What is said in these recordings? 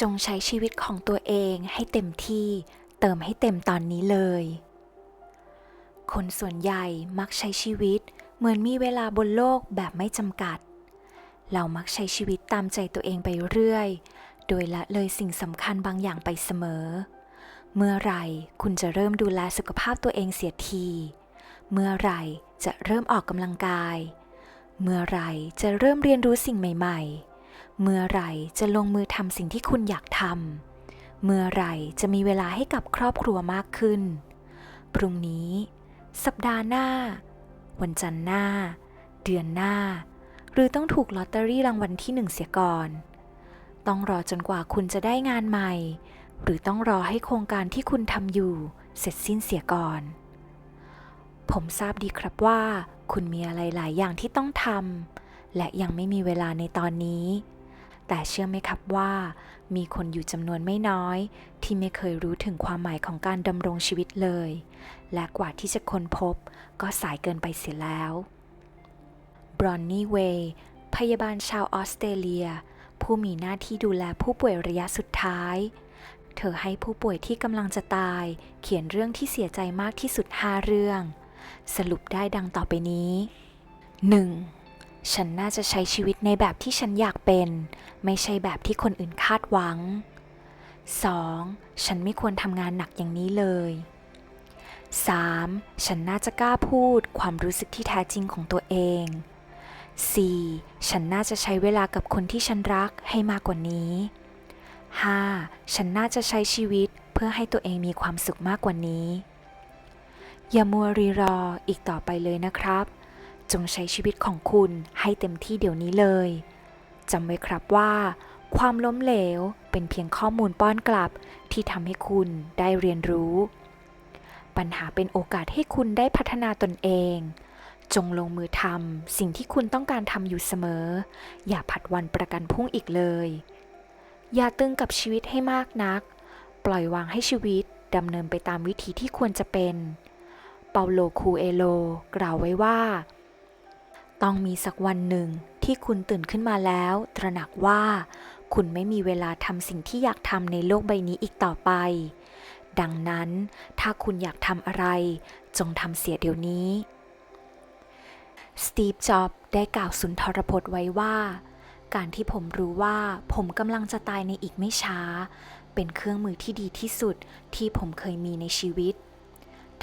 จงใช้ชีวิตของตัวเองให้เต็มที่เติมให้เต็มตอนนี้เลย คนส่วนใหญ่มักใช้ชีวิตเหมือนมีเวลาบนโลกแบบไม่จำกัด เรามักใช้ชีวิตตามใจตัวเองไปเรื่อย โดยละเลยสิ่งสำคัญบางอย่างไปเสมอ เมื่อไหร่คุณจะเริ่มดูแลสุขภาพตัวเองเสียที เมื่อไหร่จะเริ่มออกกำลังกาย เมื่อไหร่จะเริ่มเรียนรู้สิ่งใหม่ ๆ เมื่อไรจะลงมือทำสิ่งที่คุณอยากทำ เมื่อไรจะมีเวลาให้กับครอบครัวมากขึ้น พรุ่งนี้ สัปดาห์หน้า วันจันทร์หน้า เดือนหน้า หรือต้องถูกลอตเตอรี่รางวัลที่หนึ่งเสียก่อน ต้องรอจนกว่าคุณจะได้งานใหม่ หรือต้องรอให้โครงการที่คุณทำอยู่เสร็จสิ้นเสียก่อน ผมทราบดีครับว่า คุณมีอะไรหลายอย่างที่ต้องทำและยังไม่มีเวลาในตอนนี้ แต่เชื่อไหมครับว่ามีคนอยู่จำนวนไม่น้อย ที่ไม่เคยรู้ถึงความหมายของการดำรงชีวิตเลย และกว่าที่จะค้นพบก็สายเกินไปเสียแล้วบรอนนี่เวย์พยาบาลชาวออสเตรเลีย ผู้มีหน้าที่ดูแลผู้ป่วยระยะสุดท้าย เธอให้ผู้ป่วยที่กำลังจะตาย เขียนเรื่องที่เสียใจมากที่สุด 5 เรื่อง สรุปได้ดังต่อไปนี้ 1. ฉันน่าจะใช้ชีวิตในแบบที่ฉันอยากเป็น ไม่ใช่แบบที่คนอื่นคาดหวัง 2. ฉันไม่ควรทำงานหนักอย่างนี้เลย 3. ฉันน่าจะกล้าพูดความรู้สึกที่แท้จริงของตัวเอง 4. ฉันน่าจะใช้เวลากับคนที่ฉันรักให้มากกว่านี้ 5. ฉันน่าจะใช้ชีวิตเพื่อให้ตัวเองมีความสุขมากกว่านี้ อย่ามัวรีรออีกต่อไปเลยนะครับ จงใช้ชีวิตของคุณให้เต็มที่เดี๋ยวนี้เลยจำไว้ครับว่า ความล้มเหลวเป็นเพียงข้อมูลป้อนกลับที่ทำให้คุณได้เรียนรู้ ปัญหาเป็นโอกาสให้คุณได้พัฒนาตนเอง จงลงมือทำสิ่งที่คุณต้องการทำอยู่เสมอ อย่าผัดวันประกันพรุ่งอีกเลย อย่าตึงกับชีวิตให้มากนัก ปล่อยวางให้ชีวิตดำเนินไปตามวิธีที่ควรจะเป็น เปาโลคูเอโล กล่าวไว้ว่า ต้องมีสักวันหนึ่งที่คุณตื่นขึ้นมาแล้ว ตระหนักว่า คุณไม่มีเวลาทำสิ่งที่อยากทำในโลกใบนี้อีกต่อไป ดังนั้น ถ้าคุณอยากทำอะไร จงทำเสียเดี๋ยวนี้ สตีฟ จ็อบส์ได้กล่าวสุนทรพจน์ไว้ว่า การที่ผมรู้ว่าผมกำลังจะตายในอีกไม่ช้า เป็นเครื่องมือที่ดีที่สุดที่ผมเคยมีในชีวิต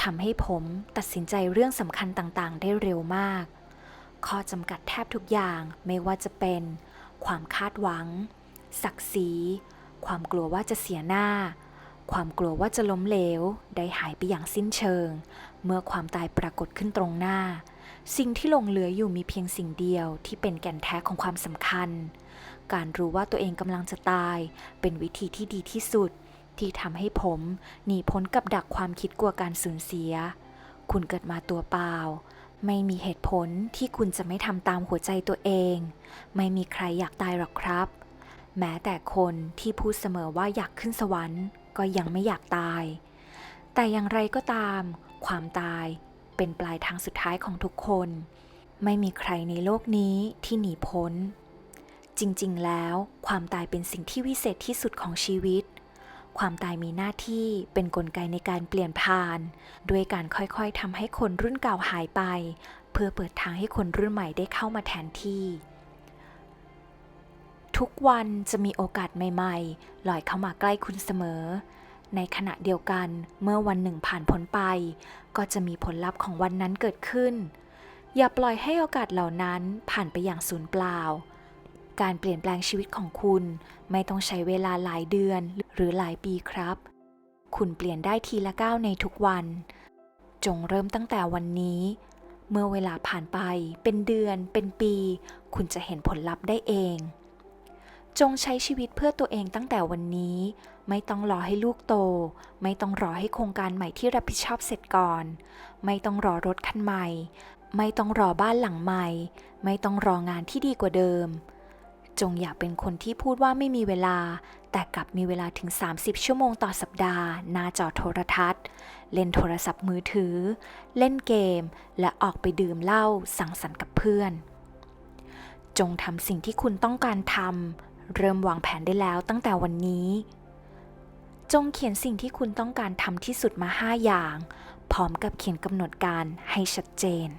ทำให้ผมตัดสินใจเรื่องสำคัญต่างๆ ได้เร็วมาก ข้อจำกัดแทบทุกอย่างไม่ว่าจะเป็น ความคาดหวัง ศักดิ์ศรี ความกลัวว่าจะเสียหน้า ความกลัวว่าจะล้มเหลว ได้หายไปอย่างสิ้นเชิง เมื่อความตายปรากฏขึ้นตรงหน้า สิ่งที่หลงเหลืออยู่มีเพียงสิ่งเดียวที่เป็นแก่นแท้ของความสำคัญ การรู้ว่าตัวเองกำลังจะตาย เป็นวิธีที่ดีที่สุด ที่ทำให้ผมหนีพ้นกับดักความคิดกลัวการสูญเสีย คุณเกิดมาตัวเปล่า ไม่มีเหตุผลที่คุณจะไม่ทำตามหัวใจตัวเอง ไม่มีใครอยากตายหรอกครับ แม้แต่คนที่พูดเสมอว่าอยากขึ้นสวรรค์ ก็ยังไม่อยากตาย แต่อย่างไรก็ตาม ความตายเป็นปลายทางสุดท้ายของทุกคน ไม่มีใครในโลกนี้ที่หนีพ้น จริงๆ แล้ว ความตายเป็นสิ่งที่วิเศษที่สุดของชีวิต ความตายมีหน้าที่เป็นนกลไกในการเปลี่ยนผ่าน ด้วยการค่อยๆทำให้คนรุ่นเก่าหายไป เพื่อเปิดทางให้คนรุ่นใหม่ได้เข้ามาแทนที่ ทุกวันจะมีโอกาสใหม่ๆลอยเข้ามาใกล้คุณเสมอ ในขณะเดียวกันเมื่อวันหนึ่งผ่านพ้นไป ก็จะมีผลลัพธ์ของวันนั้นเกิดขึ้น อย่าปล่อยให้โอกาสเหล่านั้นผ่านไปอย่างสูญเปล่า การเปลี่ยนแปลงชีวิตของคุณไม่ต้องใช้เวลาหลายเดือนหรือหลายปีครับ คุณเปลี่ยนได้ทีละก้าวในทุกวัน จงเริ่มตั้งแต่วันนี้ เมื่อเวลาผ่านไปเป็นเดือนเป็นปี คุณจะเห็นผลลัพธ์ได้เอง จงใช้ชีวิตเพื่อตัวเองตั้งแต่วันนี้ ไม่ต้องรอให้ลูกโต ไม่ต้องรอให้โครงการใหม่ที่รับผิดชอบเสร็จก่อน ไม่ต้องรอรถคันใหม่ ไม่ต้องรอบ้านหลังใหม่ ไม่ต้องรองานที่ดีกว่าเดิม จงอย่าเป็นคนที่พูดว่าไม่มีเวลา แต่กลับมีเวลาถึง 30 ชั่วโมงต่อสัปดาห์ หน้าจอโทรทัศน์ เล่นโทรศัพท์มือถือ เล่นเกม และออกไปดื่มเหล้าสังสรรค์กับเพื่อน จงทำสิ่งที่คุณต้องการทำเริ่มวางแผนได้แล้วตั้งแต่วันนี้ จงเขียนสิ่งที่คุณต้องการทำที่สุดมา 5 อย่าง พร้อมกับเขียนกำหนดการให้ชัดเจน